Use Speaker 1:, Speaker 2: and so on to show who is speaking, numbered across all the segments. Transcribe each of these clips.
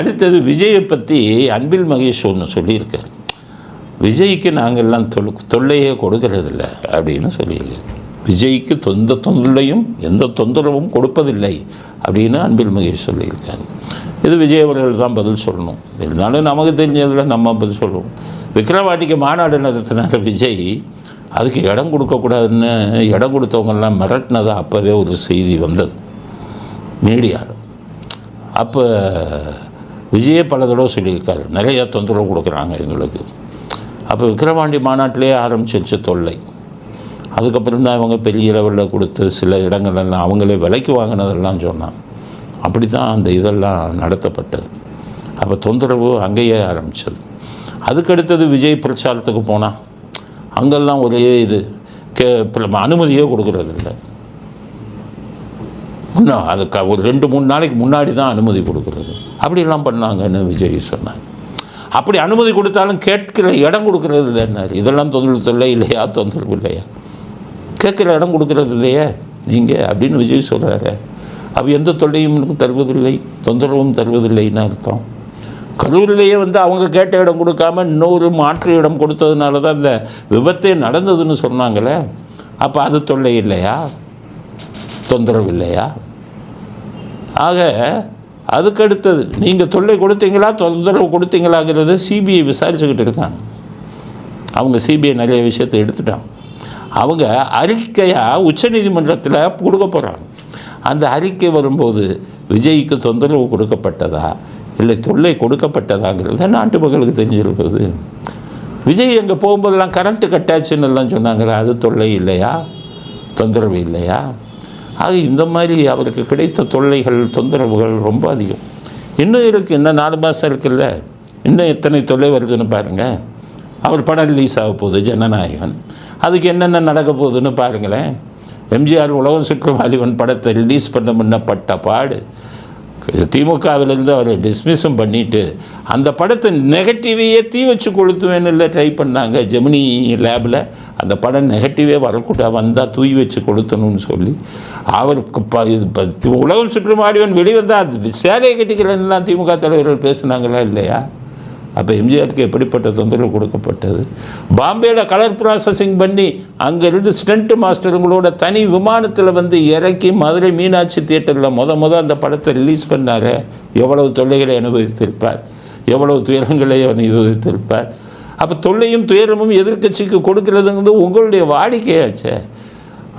Speaker 1: அடுத்தது விஜயை பற்றி அன்பில் மகேஷ் ஒன்று சொல்லியிருக்கார். விஜய்க்கு நாங்கள்லாம் தொல் தொல்லையே கொடுக்கறதில்ல அப்படின்னு சொல்லியிருக்கார். விஜய்க்கு தொந்த தொல்லையும் எந்த தொந்தரவும் கொடுப்பதில்லை அப்படின்னு அன்பில் மகேஷ் சொல்லியிருக்காங்க இது விஜய் அவர்கள் தான் பதில் சொல்லணும். இருந்தாலும் நமக்கு தெரிஞ்சதில் நம்ம பதில் சொல்லுவோம். விக்ரவாட்டிக்கு மாநாடு நடத்தினார் விஜய். அதுக்கு இடம் கொடுக்கக்கூடாதுன்னு இடம் கொடுத்தவங்கெல்லாம் மிரட்டினதாக அப்போவே ஒரு செய்தி வந்தது. மீடியாவில் அப்போ விஜயே பல தடவை சொல்லியிருக்காரு. நிறையா தொந்தரவு கொடுக்குறாங்க எங்களுக்கு. அப்போ விக்கிரவாண்டி மாநாட்டிலே ஆரம்பிச்சிருச்சு தொல்லை. அதுக்கப்புறம் தான் இவங்க பெரிய லெவலில் கொடுத்து சில இடங்கள்லாம் அவங்களே விலைக்கு வாங்கினதெல்லாம் சொன்னான். அப்படி தான் அந்த இதெல்லாம் நடத்தப்பட்டது. அப்போ தொந்தரவு அங்கேயே ஆரம்பித்தது அதுக்கடுத்தது விஜய் பிரச்சாரத்துக்கு போனால் அங்கெல்லாம் ஒரே இது கே அனுமதியே கொடுக்கறது இல்லை முன்னா அது க ஒரு ரெண்டு மூணு நாளைக்கு முன்னாடி தான் அனுமதி கொடுக்குறது. அப்படிலாம் பண்ணாங்கன்னு விஜய் சொன்னார். அப்படி அனுமதி கொடுத்தாலும் கேட்கிற இடம் கொடுக்கறது இல்லைன்னாரு இதெல்லாம் தொந்தரவு தொல்லை இல்லையா? தொந்தரவு இல்லையா? கேட்குற இடம் கொடுக்கறது இல்லையே? நீங்கள் அப்படின்னு விஜய் சொல்கிறாரு அவ எந்த தொல்லையும் தருவதில்லை தொந்தரவும் தருவதில்லைன்னு அர்த்தம். கரூரிலேயே வந்து அவங்க கேட்ட இடம் கொடுக்காம இன்னொரு மாற்று இடம் கொடுத்ததுனால தான் இந்த விபத்தே நடந்ததுன்னு சொன்னாங்களே. அப்போ அது தொல்லை இல்லையா? தொந்தரவு இல்லையா ஆக அதுக்கடுத்தது நீங்கள் தொல்லை கொடுத்தீங்களா? தொந்தரவு கொடுத்தீங்களாங்கிறத சிபிஐ விசாரிச்சுக்கிட்டு இருக்காங்க. அவங்க சிபிஐ நிறைய விஷயத்தை எடுத்துட்டாங்க. அவங்க அறிக்கையாக உச்சநீதிமன்றத்தில் கொடுக்க போகிறாங்க அந்த அறிக்கை வரும்போது விஜய்க்கு தொந்தரவு கொடுக்கப்பட்டதா? இல்லை தொல்லை கொடுக்கப்பட்டதாங்கிறது நாட்டு மக்களுக்கு தெரிஞ்சிருக்குது விஜய் அங்கே போகும்போதெல்லாம் கரண்ட்டு கட்டாச்சுன்னு எல்லாம் சொன்னாங்களே அது தொல்லை இல்லையா? தொந்தரவு இல்லையா? ஆக இந்த மாதிரி அவருக்கு கிடைத்த தொல்லைகள் தொந்தரவுகள் ரொம்ப அதிகம். இன்னும் இருக்குது இன்னும் நாலு மாதம் இருக்குல்ல? இன்னும் எத்தனை தொல்லை வருதுன்னு பாருங்கள் அவர் படம் ரிலீஸ் ஆக போகுது ஜனநாயகன். அதுக்கு என்னென்ன நடக்க போகுதுன்னு பாருங்களேன். எம்ஜிஆர் உலகம் சுற்றும் வாலிபன் படத்தை ரிலீஸ் பண்ண முன்ன பட்ட பாடு. திமுகவிலேருந்து அவரை டிஸ்மிஸும் பண்ணிவிட்டு அந்த படத்தை நெகட்டிவையே தீ வச்சு கொளுத்துவேன்னு ட்ரை பண்ணாங்க. ஜெமினி லேபில் அந்த படம் நெகட்டிவே வரக்கூடாது வந்தால் தூய் வச்சு கொளுத்தணும்னு சொல்லி அவருக்கு ப இது உலகம் சுற்றுமாடிவன் வெளிவந்தால் அது சேலையை கட்டிக்கிறேன்லாம் திமுக தலைவர்கள் பேசுனாங்களா இல்லையா? அப்போ எம்ஜிஆருக்கு எப்படிப்பட்ட தொந்தரவு கொடுக்கப்பட்டது? பாம்பேயில் கலர் ப்ராசஸிங் பண்ணி அங்கேருந்து ஸ்டண்ட் மாஸ்டருங்களோட தனி விமானத்தில் வந்து இறக்கி மதுரை மீனாட்சி தியேட்டரில் முத முத அந்த படத்தை ரிலீஸ் பண்ணார். எவ்வளவு தொல்லைகளை அனுபவித்திருப்பார். எவ்வளவு துயரங்களை அனுபவித்திருப்பார். அப்போ தொல்லையும் துயரமும் எதிர்க்கட்சிக்கு கொடுக்கிறதுங்கிறது உங்களுடைய வாடிக்கையாச்சே.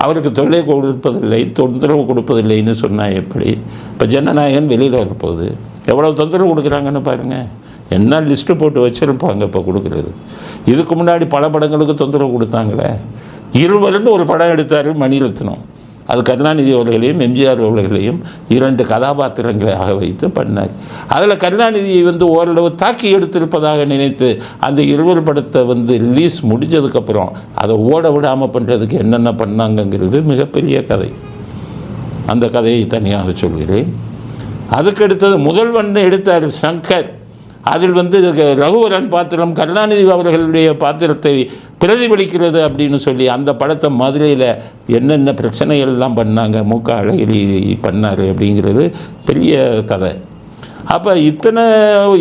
Speaker 1: அவருக்கு தொல்லை கொடுப்பதில்லை தொந்தரவு கொடுப்பதில்லைன்னு சொன்னால் எப்படி? இப்போ ஜனநாயகன் வெளியில் வரப்போகுது. எவ்வளோ தொந்தரவு கொடுக்குறாங்கன்னு பாருங்கள் என்ன லிஸ்ட்டு போட்டு வச்சுருப்பாங்க இப்போ கொடுக்குறது? இதுக்கு முன்னாடி பல படங்களுக்கு தொந்தரவு கொடுத்தாங்களே? இருவருன்னு ஒரு படம் எடுத்தார் மணிரத்னம். அது கருணாநிதி அவர்களையும் எம்ஜிஆர் அவர்களையும் இரண்டு கதாபாத்திரங்களாக வைத்து பண்ணார். அதில் கருணாநிதியை வந்து ஓரளவு தாக்கி எடுத்திருப்பதாக நினைத்து அந்த இருவர் படத்தை வந்து ரிலீஸ் முடிஞ்சதுக்கப்புறம் அதை ஓட விடாமல் பண்ணுறதுக்கு என்னென்ன பண்ணாங்கங்கிறது மிகப்பெரிய கதை. அந்த கதையை தனியாக சொல்கிறேன். அதுக்கடுத்தது முதல்வன் எடுத்தார் சங்கர். அதில் வந்து ரகுவரன் பாத்திரம் கருணாநிதி அவர்களுடைய பாத்திரத்தை பிரதிபலிக்கிறது அப்படின்னு சொல்லி அந்த படத்தை மதுரையில் என்னென்ன பிரச்சனைகள் எல்லாம் பண்ணாங்க மூக்க அழகிரி பண்ணார் அப்படிங்கிறது பெரிய கதை. அப்போ இத்தனை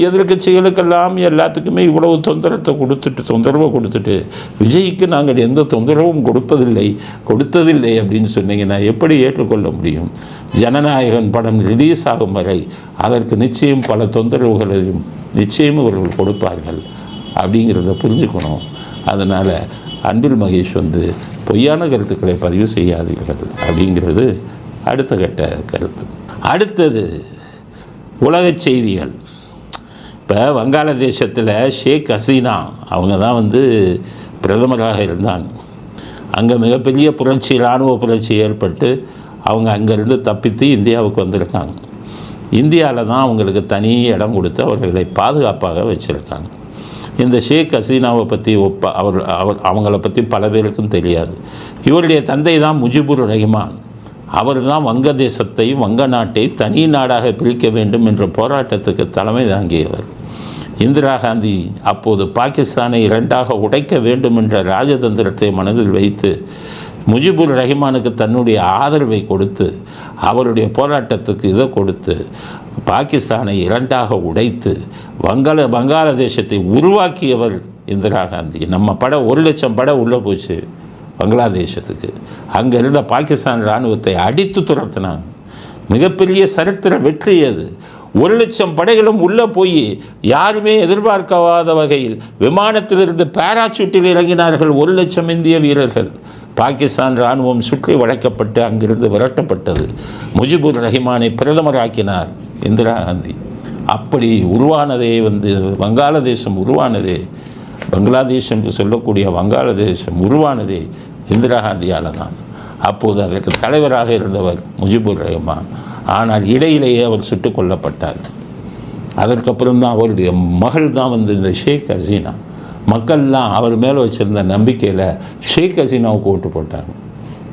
Speaker 1: எதிர்க்கட்சிகளுக்கெல்லாம் எல்லாத்துக்குமே இவ்வளவு தொந்தரத்தை கொடுத்துட்டு தொந்தரவை கொடுத்துட்டு விஜய்க்கு நாங்கள் எந்த தொந்தரவும் கொடுப்பதில்லை கொடுத்ததில்லை அப்படின்னு சொன்னீங்கன்னா எப்படி ஏற்றுக்கொள்ள முடியும்? ஜனநாயகன் படம் ரிலீஸ் ஆகும் வரை அதற்கு நிச்சயம் பல தொந்தரவுகளையும் நிச்சயம் இவர்கள் கொடுப்பார்கள் அப்படிங்கிறத புரிஞ்சுக்கணும். அதனால் அன்பில் மகேஷ் வந்து பொய்யான கருத்துக்களை பதிவு செய்யாதீர்கள் அப்படிங்கிறது அடுத்த கட்ட கருத்து. அடுத்தது உலகச் செய்திகள். இப்போ வங்காளதேசத்தில் ஷேக் ஹசீனா அவங்க தான் வந்து பிரதமராக இருந்தாங்க. அங்கே மிகப்பெரிய புரட்சி இராணுவ புரட்சி ஏற்பட்டு அவங்க அங்கேருந்து தப்பித்து இந்தியாவுக்கு வந்திருக்காங்க. இந்தியாவில் தான் அவங்களுக்கு தனி இடம் கொடுத்து அவர்களை பாதுகாப்பாக வச்சுருக்காங்க. இந்த ஷேக் ஹசீனாவை பற்றி ஒப்ப அவர் அவர் அவங்கள பற்றி பல பேருக்கும் தெரியாது. இவருடைய தந்தை தான் முஜிபுர் ரஹ்மான். அவர் தான் வங்கதேசத்தை வங்க நாட்டை தனி நாடாக பிரிக்க வேண்டும் என்ற போராட்டத்துக்கு தலைமை தாங்கியவர். இந்திரா காந்தி அப்போது பாகிஸ்தானை இரண்டாக உடைக்க வேண்டும் என்ற ராஜதந்திரத்தை மனதில் வைத்து முஜிபுர் ரஹிமானுக்கு தன்னுடைய ஆதரவை கொடுத்து அவருடைய போராட்டத்துக்கு இதை கொடுத்து பாகிஸ்தானை இரண்டாக உடைத்து வங்காள வங்காளதேசத்தை உருவாக்கியவர் இந்திரா காந்தி. நம்ம பட ஒரு லட்சம் படம் உள்ளே போச்சு பங்களாதேசத்துக்கு அங்கே இருந்த பாகிஸ்தான் இராணுவத்தை அடித்து துரத்தினாங்க. மிகப்பெரிய சரித்திர வெற்றி அது. ஒரு லட்சம் படைகளும் உள்ளே போய் யாருமே எதிர்பார்க்காத வகையில் விமானத்திலிருந்து பாராசூட்டில் இறங்கினார்கள் ஒரு லட்சம் இந்திய வீரர்கள். பாகிஸ்தான் இராணுவம் சுற்றி வளைக்கப்பட்டு அங்கிருந்து விரட்டப்பட்டது. முஜிபுர் ரஹிமானை பிரதமராக்கினார் இந்திரா காந்தி. அப்படி உருவானதே வந்து வங்காளதேசம் உருவானதே. பங்களாதேஷ் என்று சொல்லக்கூடிய வங்காளதேசம் உருவானதே இந்திரா காந்தியால் தான் அப்போது அதற்கு தலைவராக இருந்தவர் முஜிபுர் ரஹ்மான். ஆனால் இடையிலேயே அவர் சுட்டுக் கொல்லப்பட்டார். அதற்கப்புறம் தான் அவருடைய மகள் தான் வந்து இந்த ஷேக் ஹசீனா. மக்கள்லாம் அவர் மேலே வச்சுருந்த நம்பிக்கையில் ஷேக் ஹசீனாவுக்கு ஓட்டு போட்டாங்க.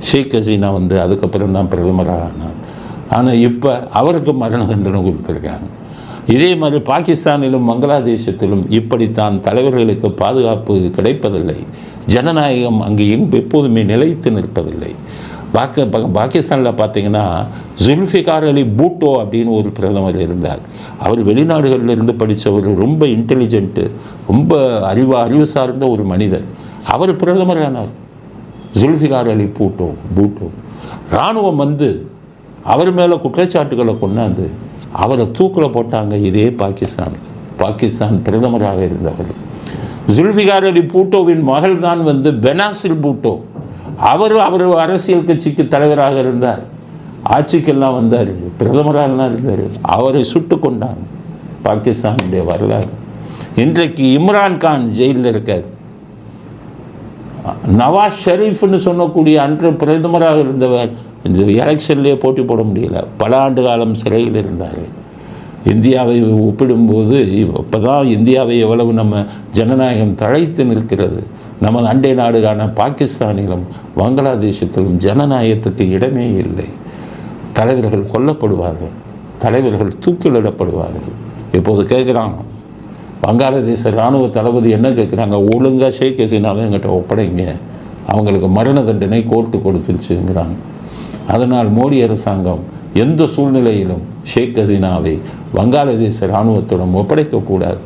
Speaker 1: ஷேக் ஹசீனா வந்து அதுக்கப்புறம் தான் பிரதமராக ஆனார். ஆனால் இப்போ அவருக்கு மரண தண்டனை கொடுத்துருக்காங்க. இதே மாதிரி பாகிஸ்தானிலும் பங்களாதேசத்திலும் இப்படித்தான் தலைவர்களுக்கு பாதுகாப்பு கிடைப்பதில்லை. ஜனநாயகம் அங்கு எங்கு எப்போதுமே நிலைத்து நிற்பதில்லை. பாக்க பாகிஸ்தானில் பார்த்தீங்கன்னா ஜுல்ஃபிகார் அலி பூட்டோ அப்படின்னு ஒரு பிரதமர் இருந்தார். அவர் வெளிநாடுகளில் இருந்து படித்தவர் ரொம்ப இன்டெலிஜென்ட்டு ரொம்ப அறிவு அறிவு சார்ந்த ஒரு மனிதர். அவர் பிரதமரானார். ஜுல்ஃபிகார் அலி பூட்டோ பூட்டோ. இராணுவம் வந்து அவர் மேலே குற்றச்சாட்டுகளை கொண்டாந்து அவரை தூக்கில் போட்டாங்க இதே பாகிஸ்தான். பாகிஸ்தான் பிரதமராக இருந்தவர். ஜுல்ஃபிகார் அலி பூட்டோவின் மகள் தான் வந்து பெனாசில் பூட்டோ. அவர் அவர் அரசியல் கட்சிக்கு தலைவராக இருந்தார். ஆட்சிக்கெல்லாம் வந்தார். பிரதமராகலாம் இருந்தார். அவரை சுட்டு கொண்டாங்க பாகிஸ்தானுடைய வரலாறு. இன்றைக்கு இம்ரான் கான் ஜெயிலில் இருக்கார். நவாஸ் ஷெரீஃப்னு சொல்லக்கூடிய அன்று பிரதமராக இருந்தவர் இந்த எலெக்ஷன்லேயே போட்டி போட முடியல. பல ஆண்டு காலம் சிறையில் இருந்தார். இந்தியாவை ஒப்பிடும்போது இப்போ தான் இந்தியாவை எவ்வளவு நம்ம ஜனநாயகம் தழைத்து நிற்கிறது. நமது அண்டை நாடுகான பாகிஸ்தானிலும் பங்களாதேசத்திலும் ஜனநாயகத்துக்கு இடமே இல்லை. தலைவர்கள் கொல்லப்படுவார்கள். தலைவர்கள் தூக்கிலிடப்படுவார்கள். இப்போது கேட்குறாங்க வங்காளதேச இராணுவ தளபதி என்ன கேட்குறாங்க? ஒழுங்காக ஷேக் ஹசீனாவை எங்கிட்ட ஒப்படைங்க. அவங்களுக்கு மரண தண்டனை கோர்ட்டு கொடுத்துருச்சுங்கிறாங்க அதனால் மோடி அரசாங்கம் எந்த சூழ்நிலையிலும் ஷேக் ஹசீனாவை வங்காளதேச இராணுவத்துடன் ஒப்படைக்கக்கூடாது.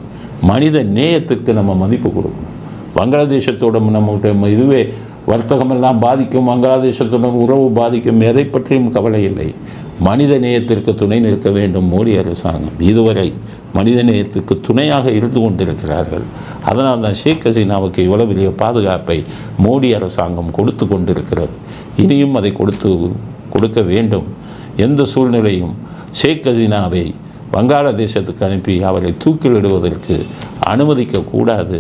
Speaker 1: மனித நேயத்திற்கு நம்ம மதிப்பு கொடுக்கணும். வங்காளதேசத்தோட நம்ம இதுவே வர்த்தகமெல்லாம் பாதிக்கும் வங்காளதேசத்துடன் உறவு பாதிக்கும் எதை பற்றியும் கவலை இல்லை. மனித நேயத்திற்கு துணை நிற்க வேண்டும் மோடி அரசாங்கம். இதுவரை மனித நேயத்துக்கு துணையாக இருந்து கொண்டிருக்கிறார்கள். அதனால் தான் ஷேக் ஹசீனாவுக்கு இவ்வளவு பெரிய பாதுகாப்பை மோடி அரசாங்கம் கொடுத்து கொண்டிருக்கிறது. இனியும் அதை கொடுத்து கொடுக்க வேண்டும். எந்த சூழ்நிலையும் ஷேக் ஹசீனாவை வங்காளதேசத்துக்கு அனுப்பி அவரை தூக்கிலிடுவதற்கு அனுமதிக்கக்கூடாது